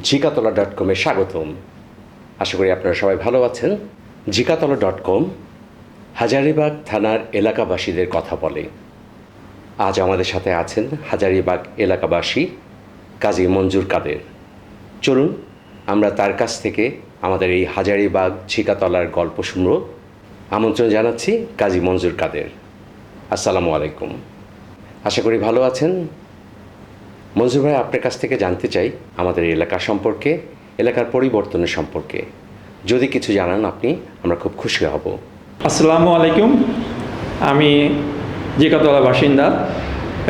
Jikatola dot কমে স্বাগতম। আশা করি আপনারা সবাই ভালো আছেন। জিকাতলা ডট কম হাজারিবাগ থানার এলাকাবাসীদের কথা বলে। আজ আমাদের সাথে আছেন হাজারিবাগ এলাকাবাসী কাজী মঞ্জুর কাদের। চলুন, আমরা তার কাছ থেকে আমাদের এই হাজারিবাগ ঝিকাতলার গল্প শুনব। আমন্ত্রণ জানাচ্ছি কাজী মঞ্জুর কাদের। আসসালামু আলাইকুম। আশা করি ভালো আছেন। মঞ্জুর ভাই, আপনার কাছ থেকে জানতে চাই আমাদের এলাকা সম্পর্কে, এলাকার পরিবর্তনের সম্পর্কে। যদি কিছু জানান আপনি, আমরা খুব খুশি হব। আসসালামু আলাইকুম। আমি জিকাতলা বাসিন্দা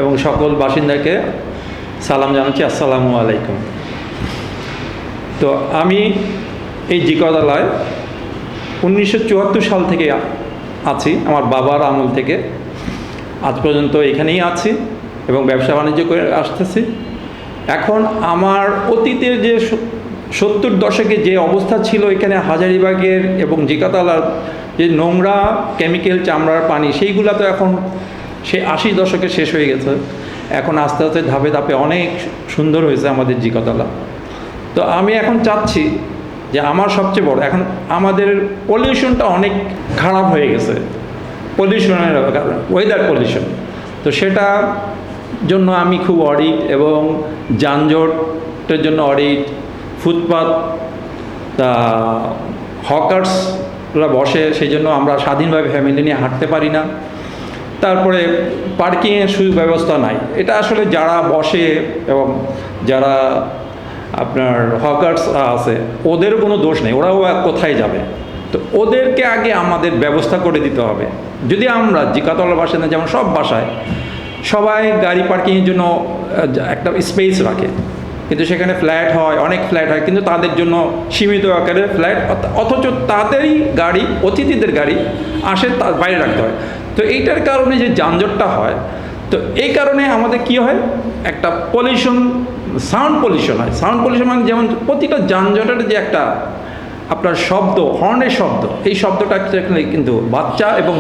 এবং সকল বাসিন্দাকে সালাম জানাচ্ছি। আসসালামু আলাইকুম। তো আমি এই জিকাতলায় উনিশশো চুয়াত্তর সাল থেকে আছি, আমার বাবার আমল থেকে। আজ পর্যন্ত এখানেই আছি। এবং ব্যবসা বাণিজ্য করে আসতেছি। এখন আমার অতীতের যে সত্তর দশকে যে অবস্থা ছিল এখানে হাজারিবাগের এবং জিকাতালার যে নোংরা কেমিক্যাল চামড়ার পানি, সেইগুলো তো এখন সে আশি দশকে শেষ হয়ে গেছে। এখন আস্তে আস্তে ধাপে ধাপে অনেক সুন্দর হয়েছে আমাদের জিকাতলা। তো আমি এখন চাচ্ছি যে আমার সবচেয়ে বড়, এখন আমাদের পলিউশনটা অনেক খারাপ হয়ে গেছে। পলিউশনের কারণে ওয়েদার পলিউশন তো সেটা জন্য আমি খুব অডিট এবং যানজটের জন্য অডিট, ফুটপাত তা হকার্সরা বসে সেই জন্য আমরা স্বাধীনভাবে ফ্যামিলি নিয়ে হাঁটতে পারি না। তারপরে পার্কিংয়ের সুব্যবস্থা নাই। এটা আসলে যারা বসে এবং যারা আপনার হকার্স আছে ওদের কোনো দোষ নেই। ওরাও কোথায় যাবে? তো ওদেরকে আগে আমাদের ব্যবস্থা করে দিতে হবে। যদি আমরা জিকাতলা বাসিন্দা যেমন সব বাসায় সবাই গাড়ি পার্কিংয়ের জন্য একটা স্পেস রাখে। কিন্তু সেখানে ফ্ল্যাট হয়, অনেক ফ্ল্যাট হয়, কিন্তু তাদের জন্য সীমিত আকারে ফ্ল্যাট অথচ তাদেরই গাড়ি, অতিথিদের গাড়ি আসে তার বাইরে রাখতে হয়। তো এইটার কারণে যে যানজটটা হয়, তো এই কারণে আমাদের কি হয়, একটা পলিউশন সাউন্ড পলিউশন হয়। সাউন্ড পলিউশন মানে যেমন প্রতিটা যানজটের যে একটা আপনার শব্দ হর্নের শব্দ, এই শব্দটা কিন্তু বাচ্চা এবং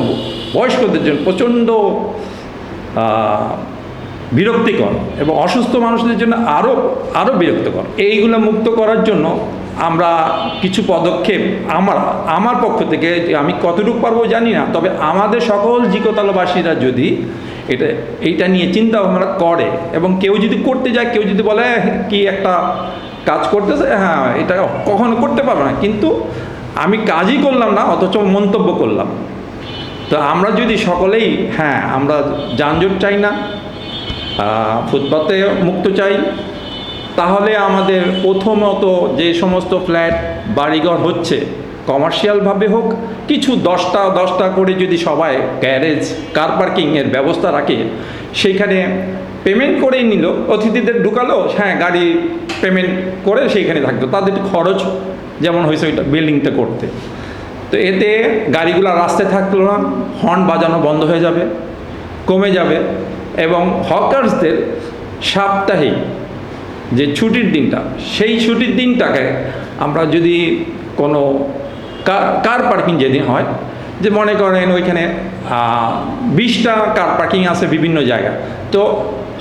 বয়স্কদের জন্য প্রচণ্ড বিরক্তিকর এবং অসুস্থ মানুষদের জন্য আরও আরও বিরক্তিকর। এইগুলো মুক্ত করার জন্য আমরা কিছু পদক্ষেপ আমার আমার পক্ষ থেকে আমি কতটুকু পারব জানি না, তবে আমাদের সকল জিকতলাবাসীরা যদি এটা, এইটা নিয়ে চিন্তা ভাবনা করে এবং কেউ যদি করতে যায়, কেউ যদি বলে কি একটা কাজ করতেছে? হ্যাঁ এটা কখনো করতে পারবে না। কিন্তু আমি কাজই করলাম না, অথচ মন্তব্য করলাম। তো আমরা যদি সকলেই হ্যাঁ আমরা যানজট চাই না ফুটপাতে মুক্ত চাই, তাহলে আমাদের প্রথমত যে সমস্ত ফ্ল্যাট, বাড়িঘর হচ্ছে কমার্শিয়ালভাবে হোক, কিছু দশটা দশটা করে যদি সবাই গ্যারেজ কার পার্কিংয়ের ব্যবস্থা রাখে, সেইখানে পেমেন্ট করেই নিল, অতিথিদের ঢুকালো হ্যাঁ গাড়ি পেমেন্ট করে সেইখানে থাকতো, তাদের খরচ যেমন হয়েছে ওইটা বিল্ডিংটা করতে। তো এতে গাড়িগুলো রাস্তায় থাকল না হর্ন বাজানো বন্ধ হয়ে যাবে, কমে যাবে এবং হকার্সদের সাপ্তাহিক যে ছুটির দিনটা, সেই ছুটির দিনটাকে আমরা যদি কোনো কার পার্কিং যেদিন হয়, যে মনে করেন ওইখানে বিশটা কার পার্কিং আছে বিভিন্ন জায়গা তো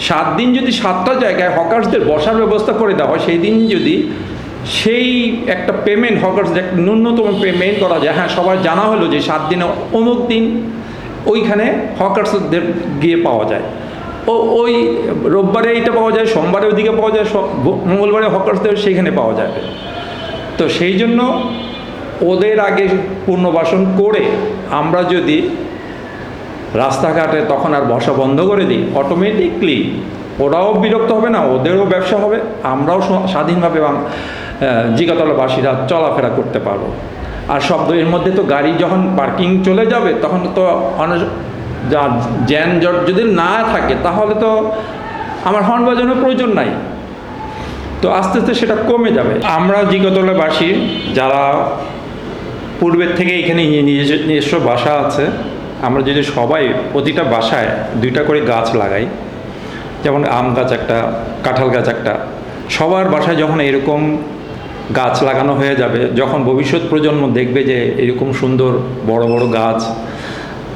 সাত দিন যদি সাতটা জায়গায় হকার্সদের বসার ব্যবস্থা করে দেওয়া হয়, সেই দিন যদি সেই একটা পেমেন্ট হকার্স ন্যূনতম পেমেন্ট করা যায়। হ্যাঁ সবার জানা হলো যে সাত দিনে অমুক দিন ওইখানে হকার্সদের গিয়ে পাওয়া যায়। ও, ওই রোববারে এইটা পাওয়া যায়, সোমবারে ওইদিকে পাওয়া যায় মঙ্গলবারে হকার্সদের সেইখানে পাওয়া যাবে তো সেই জন্য ওদের আগে পুনর্বাসন করে আমরা যদি রাস্তাঘাটে তখন আর বসা বন্ধ করে দিই অটোমেটিকলি ওরাও বিরক্ত হবে না, ওদেরও ব্যবসা হবে, আমরাও স্বাধীনভাবে জিগাতলাবাসীরা চলাফেরা করতে পারব। আর শব্দ, এর মধ্যে তো গাড়ি যখন পার্কিং চলে যাবে, তখন তো অনেক যা জ্যান জট যদি না থাকে, তাহলে তো আমার হর্ন বাজানোর প্রয়োজন নাই। তো আস্তে আস্তে সেটা কমে যাবে। আমরা জিগতলাবাসী যারা পূর্বের থেকে এখানে নিজস্ব বাসা আছে, আমরা যদি সবাই প্রতিটা বাসায় দুইটা করে গাছ লাগাই, যেমন আম গাছ একটা, কাঁঠাল গাছ একটা, সবার বাসায় যখন এরকম গাছ লাগানো হয়ে যাবে। যখন ভবিষ্যৎ প্রজন্ম দেখবে যে এরকম সুন্দর বড় বড় গাছ,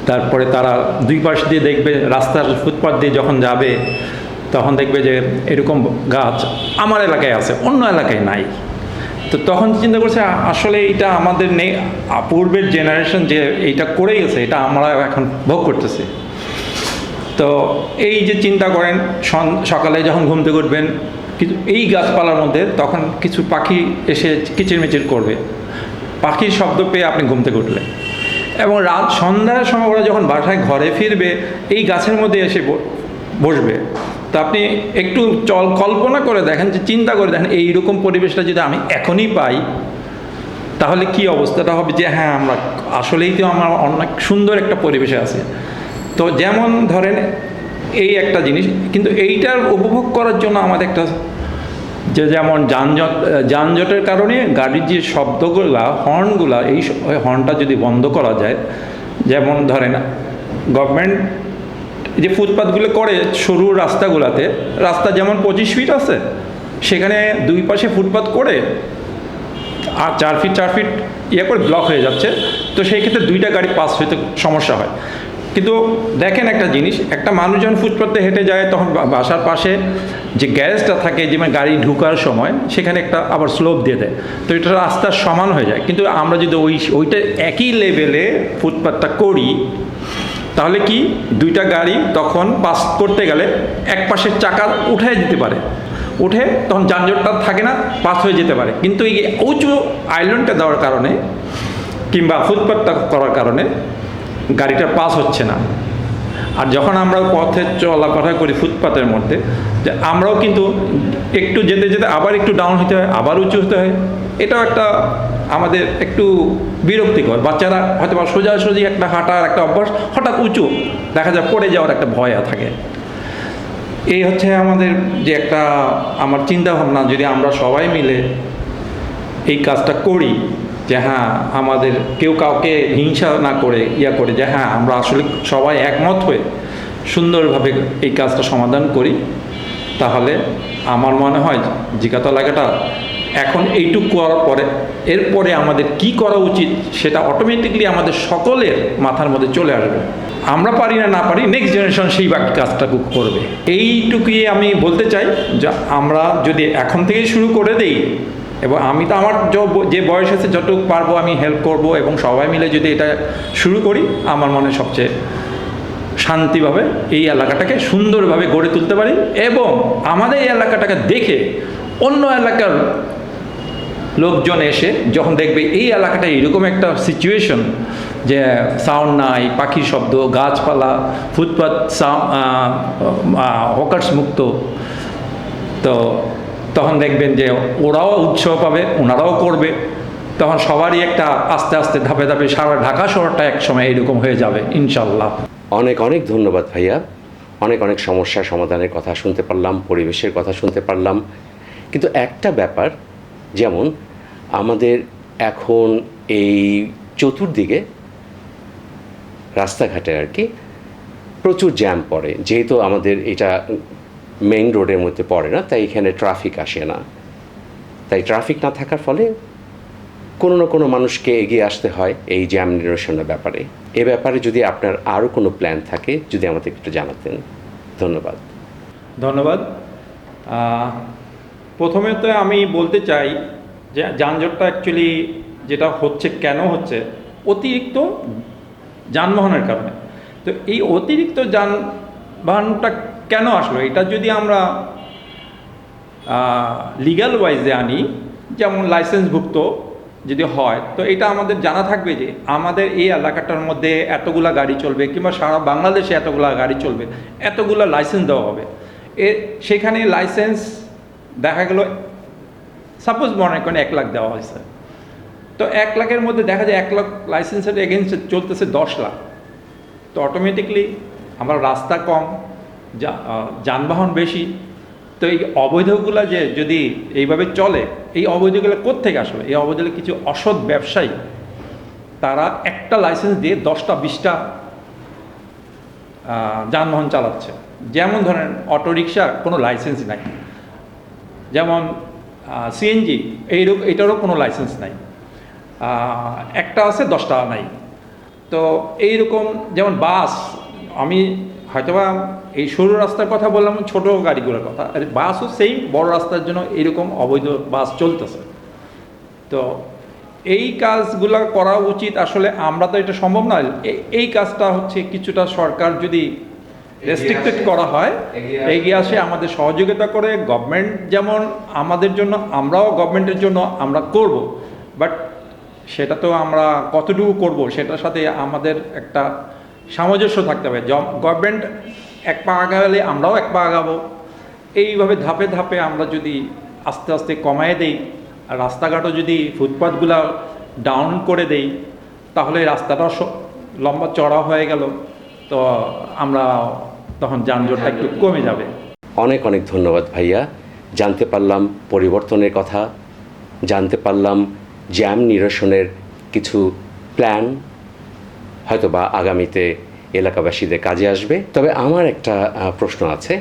তারপরে তারা দুই পাশ দিয়ে দেখবে, রাস্তার ফুটপাথ দিয়ে যখন যাবে, তখন দেখবে যে এরকম গাছ আমার এলাকায় আছে, অন্য এলাকায় নাই। তো তখন চিন্তা করছে, আসলে এটা আমাদের নেই পূর্বের জেনারেশন যে এইটা করে গেছে, এটা আমরা এখন ভোগ করতেছি। তো এই যে চিন্তা করেন সকালে যখন ঘুম থেকে উঠবেন কিন্তু এই গাছপালার মধ্যে তখন কিছু পাখি এসে কিচিরমিচির করবে। পাখির শব্দ পেয়ে আপনি ঘুম থেকে উঠলেন। এবং রাত সন্ধ্যার সময় ওরা যখন বাসায় ঘরে ফিরবে, এই গাছের মধ্যে এসে বসবে। তো আপনি একটু চল, কল্পনা করে দেখেন যে, চিন্তা করে দেখেন এইরকম পরিবেশটা যদি আমি এখনই পাই, তাহলে কি অবস্থাটা হবে যে হ্যাঁ আমরা আসলেই তো আমার অনেক সুন্দর একটা পরিবেশে আছে। তো যেমন ধরেন এই একটা জিনিস, কিন্তু এইটার উপভোগ করার জন্য আমাদের একটা যে যেমন যানজট, যানজটের কারণে গাড়ির যে শব্দগুলা হর্নগুলা এই হর্নটা যদি বন্ধ করা যায়, যেমন ধরেন গভর্নমেন্ট যে ফুটপাথগুলো করে সরু রাস্তাগুলাতে, রাস্তা যেমন পঁচিশ ফিট আছে, সেখানে দুই পাশে ফুটপাথ করে আর চার ফিট চার ফিট ইয়ে করে ব্লক হয়ে যাচ্ছে, তো সেই ক্ষেত্রে দুইটা গাড়ি পাস হইতে সমস্যা হয়। কিন্তু দেখেন একটা জিনিস, একটা মানুষ যখন ফুটপাতে হেঁটে যায়, তখন বাসার পাশে যে গ্যারেজটা থাকে যেমন গাড়ি ঢুকার সময়, সেখানে একটা আবার স্লোপ দিয়ে দেয়। তো এটা রাস্তার সমান হয়ে যায়। কিন্তু আমরা যদি ওই ওইটা একই লেভেলে ফুটপাথটা করি, তাহলে কি দুইটা গাড়ি তখন পাস করতে গেলে এক পাশের চাকা উঠে যেতে পারে। উঠে তখন যানজটটা থাকে না, পাস হয়ে যেতে পারে। কিন্তু এই উঁচু আইল্যান্ডটা দেওয়ার কারণে কিংবা ফুটপাথটা করার কারণে গাড়িটা পাস হচ্ছে না। আর যখন আমরা পথে চলাফেরা করি ফুটপাতের মধ্যে, যে আমরাও কিন্তু একটু যেতে যেতে আবার একটু ডাউন হতে হয়, আবার উঁচু হতে হয়। এটাও একটা আমাদের একটু বিরক্তিকর। বাচ্চারা হয়তো বা সোজাসুজি একটা হাঁটার একটা অভ্যাস, হঠাৎ উঁচু, দেখা যায় পড়ে যাওয়ার একটা ভয় থাকে। এই হচ্ছে আমাদের যে একটা আমার চিন্তা ভাবনা যদি আমরা সবাই মিলে এই কাজটা করি যে হ্যাঁ আমাদের কেউ কাউকে হিংসা না করে, ইয়া করে যে হ্যাঁ আমরা আসলে সবাই একমত হয়ে সুন্দরভাবে এই কাজটা সমাধান করি, তাহলে আমার মনে হয় জিকাতা লাগাটা এখন এইটুকু করার পরে, এরপরে আমাদের কি করা উচিত সেটা অটোমেটিকলি আমাদের সকলের মাথার মধ্যে চলে আসবে। আমরা পারি না না পারি নেক্সট জেনারেশন সেই বাকি কাজটাকে করবে। এইটুকুই আমি বলতে চাই যে আমরা যদি এখন থেকেই শুরু করে দেই এবং আমি তো আমার যে বয়স আছে, যতটুকু পারব আমি হেল্প করব এবং সবাই মিলে যদি এটা শুরু করি, আমার মনে সবচেয়ে শান্তিভাবে এই এলাকাটাকে সুন্দরভাবে গড়ে তুলতে পারি এবং আমাদের এই এলাকাটাকে দেখে অন্য এলাকার লোকজন এসে যখন দেখবে এই এলাকাটা এরকম একটা সিচুয়েশন যে সাউন্ড নাই, পাখির শব্দ, গাছপালা ফুটপাথ হকার্স মুক্ত, তো তখন দেখবেন যে ওরাও উৎসাহ পাবে, ওনারাও করবে। তখন সবারই একটা আস্তে আস্তে ধাপে ধাপে সারা ঢাকা শহরটা এক সময় এরকম হয়ে যাবে, ইনশাল্লাহ। অনেক অনেক ধন্যবাদ ভাইয়া। অনেক অনেক সমস্যা সমাধানের কথা শুনতে পারলাম, পরিবেশের কথা শুনতে পারলাম। কিন্তু একটা ব্যাপার, যেমন আমাদের এখন এই চতুর্দিকে রাস্তাঘাটে আর কি প্রচুর জ্যাম পড়ে। যেহেতু আমাদের এটা মেইন রোডের মধ্যে পড়ে না, তাই এখানে ট্রাফিক আসে না। তাই ট্রাফিক না থাকার ফলে কোনো না কোনো মানুষকে এগিয়ে আসতে হয় এই জ্যাম নিরসনের ব্যাপারে। এ ব্যাপারে যদি আপনার আরও কোনো প্ল্যান থাকে, যদি আমাদের একটু জানাতেন। ধন্যবাদ। ধন্যবাদ। প্রথমে তো আমি বলতে চাই যে যানজটটা অ্যাকচুয়ালি যেটা হচ্ছে, কেন হচ্ছে, অতিরিক্ত যানবাহনের কারণে। তো এই অতিরিক্ত যানবাহনটা কেন আসলো? এটা যদি আমরা লিগ্যাল ওয়াইজে আনি, যেমন লাইসেন্সভুক্ত যদি হয়, তো এটা আমাদের জানা থাকবে যে আমাদের এই এলাকাটার মধ্যে এতগুলা গাড়ি চলবে কিংবা সারা বাংলাদেশে এতগুলা গাড়ি চলবে, এতগুলা লাইসেন্স দেওয়া হবে। এ, সেখানে লাইসেন্স দেখা গেল সাপোজ মনে করেন এক লাখ দেওয়া হয়েছে। তো এক লাখের মধ্যে দেখা যায় এক লাখ লাইসেন্সের এগেনস্টে চলতেছে দশ লাখ। তো অটোমেটিকলি আমার রাস্তা কম যানবাহন বেশি, তো এই অবৈধগুলো যে যদি এইভাবে চলে, এই অবৈধগুলো কোত্থেকে আসবে? এই অবৈধগুলো কিছু অসৎ ব্যবসায়ী, তারা একটা লাইসেন্স দিয়ে দশটা, বিশটা যানবাহন চালাচ্ছে। যেমন ধরেন অটোরিকশার কোনো লাইসেন্স নাই। যেমন সিএনজি এইরকম এটারও কোনো লাইসেন্স নাই। একটা আছে, দশটা নাই। তো এইরকম, যেমন বাস, আমি হয়তোবা এই সরু রাস্তার কথা বললাম ছোট গাড়িগুলোর কথা। আর বাসও সেই বড় রাস্তার জন্য এরকম অবৈধ বাস চলতেছে। তো এই কাজগুলো করা উচিত আসলে আমরা তো এটা সম্ভব না। এ- এই কাজটা হচ্ছে কিছুটা সরকার যদি রেস্ট্রিক্টেড করা হয় এগিয়ে আসে। আমাদের সহযোগিতা করে গভর্নমেন্ট যেমন আমাদের জন্য আমরাও গভর্নমেন্টের জন্য আমরা করব। বাট সেটা তো আমরা কতটুকু করব সেটার সাথে আমাদের একটা সামঞ্জস্য থাকতে হবে। গভর্নমেন্ট এক পা আগালে আমরাও এক পা আগাবো। এইভাবে ধাপে ধাপে আমরা যদি আস্তে আস্তে কমায় দেই, আর রাস্তাঘাটও যদি ফুটপাথগুলো ডাউন করে দেই, তাহলে রাস্তাটা লম্বা চড়া হয়ে গেল, তো আমরা তখন যানজটটা একটু কমে যাবে। অনেক অনেক ধন্যবাদ ভাইয়া। জানতে পারলাম পরিবর্তনের কথা, জানতে পারলাম জ্যাম নিরসনের কিছু প্ল্যান হয়তো বা আগামীতে এলাকাবাসীদের কাজে আসবে। তবে আমার একটা প্রশ্ন আছে।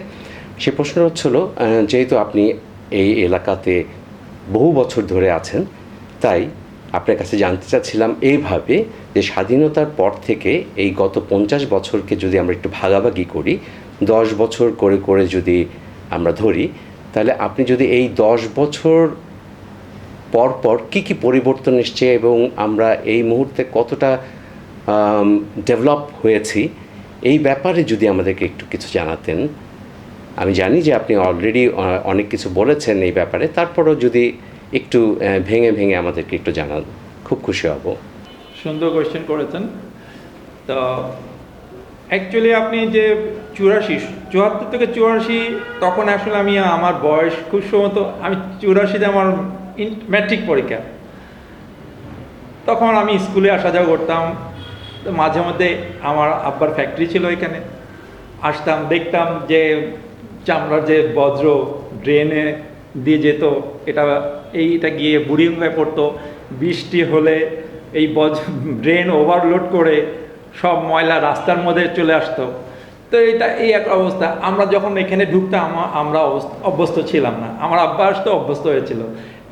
সে প্রশ্ন হচ্ছিল যেহেতু আপনি এই এলাকাতে বহু বছর ধরে আছেন, তাই আপনার কাছে জানতে চাচ্ছিলাম এইভাবে যে স্বাধীনতার পর থেকে এই গত পঞ্চাশ বছরকে যদি আমরা একটু ভাগাভাগি করি, দশ বছর করে করে যদি আমরা ধরি, তাহলে আপনি যদি এই দশ বছর পর পর কী কী পরিবর্তন এসছে এবং আমরা এই মুহূর্তে কতটা ডেভেলপ হয়েছি। এই ব্যাপারে যদি আমাদেরকে একটু কিছু জানাতেন। আমি জানি যে আপনি অলরেডি অনেক কিছু বলেছেন এই ব্যাপারে। তারপরও যদি একটু ভেঙে ভেঙে আমাদেরকে একটু জানান, খুব খুশি হব। সুন্দর কোয়েশ্চেন করেছেন। তো অ্যাকচুয়ালি আপনি যে চুরাশি, চুয়াত্তর থেকে চুরাশি, তখন আসলে আমি, আমার বয়স খুব সম্ভবত, আমি চুরাশিতে আমার ম্যাট্রিক পরীক্ষা। তখন আমি স্কুলে আসা যাওয়া করতাম। তো মাঝে মধ্যে আমার আব্বার ফ্যাক্টরি ছিল এখানে। আসতাম, দেখতাম যে চামড়ার যে বজ্র ড্রেনে দিয়ে যেত, এটা এইটা গিয়ে বুড়ি হয়ে পড়তো। বৃষ্টি হলে এই বজ ড্রেন ওভারলোড করে সব ময়লা রাস্তার মধ্যে চলে আসতো। তো এটা এই এক অবস্থা। আমরা যখন এখানে ঢুকতাম, আমরা অভ্যস্ত ছিলাম না। আমার আব্বা আসতে, অভ্যস্ত হয়েছিল।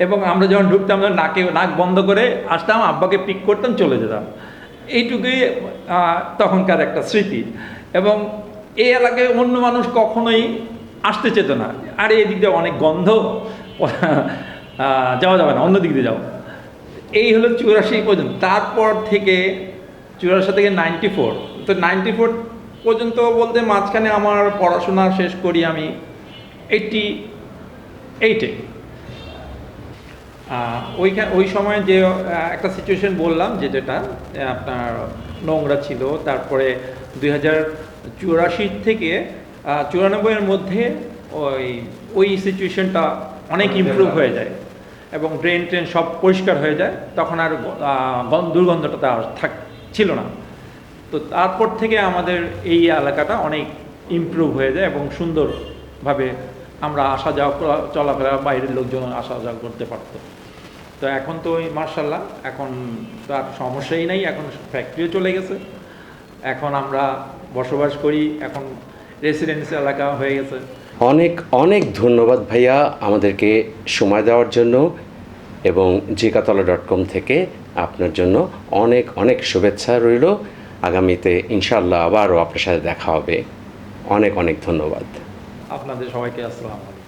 এবং আমরা যখন ঢুকতাম, নাকে নাক বন্ধ করে আসতাম, আব্বাকে পিক করতাম, চলে যেতাম। এইটুকুই তখনকার একটা স্মৃতি। এবং এই এলাকায় অন্য মানুষ কখনোই আসতে চেত না। আর এই দিক দিয়ে অনেক গন্ধ যাওয়া যাবে না, অন্য দিক দিয়ে যাও। এই হলো চুরাশি পর্যন্ত। তারপর থেকে চুরাশি থেকে নাইনটি ফোর তো নাইনটি ফোর পর্যন্ত বলতে মাঝখানে আমার পড়াশোনা শেষ করি আমি এইটটি এইটে ওইখানে ওই সময় যে একটা সিচুয়েশন বললাম যে যেটা আপনার নোংরা ছিল তারপরে দুই হাজার চুরাশি থেকে চুরানব্বইয়ের মধ্যে ওই ওই সিচুয়েশনটা অনেক ইমপ্রুভ হয়ে যায়। এবং ড্রেন ট্রেন সব পরিষ্কার হয়ে যায় তখন আর দুর্গন্ধটা আর থাক ছিল না। তো তারপর থেকে আমাদের এই এলাকাটা অনেক ইমপ্রুভ হয়ে যায় এবং সুন্দরভাবে আমরা আসা যাওয়া চলাফেরা বাইরের লোকজন আসা যাওয়া করতে পারতো। তো এখন তো ওই মার্শাল্লাহ এখন তো আর সমস্যাই নাই এখন ফ্যাক্টরিও চলে গেছে। এখন আমরা বসবাস করি এখন রেসিডেন্সি এলাকা হয়ে গেছে। অনেক অনেক ধন্যবাদ ভাইয়া আমাদেরকে সময় দেওয়ার জন্য এবং জিকাতলা ডট কম থেকে আপনার জন্য অনেক অনেক শুভেচ্ছা রইল। আগামীতে ইনশাল্লাহ আবারও আপনার সাথে দেখা হবে। অনেক অনেক ধন্যবাদ। আপনাদের সবাইকে আসসালাম আলাইকুম।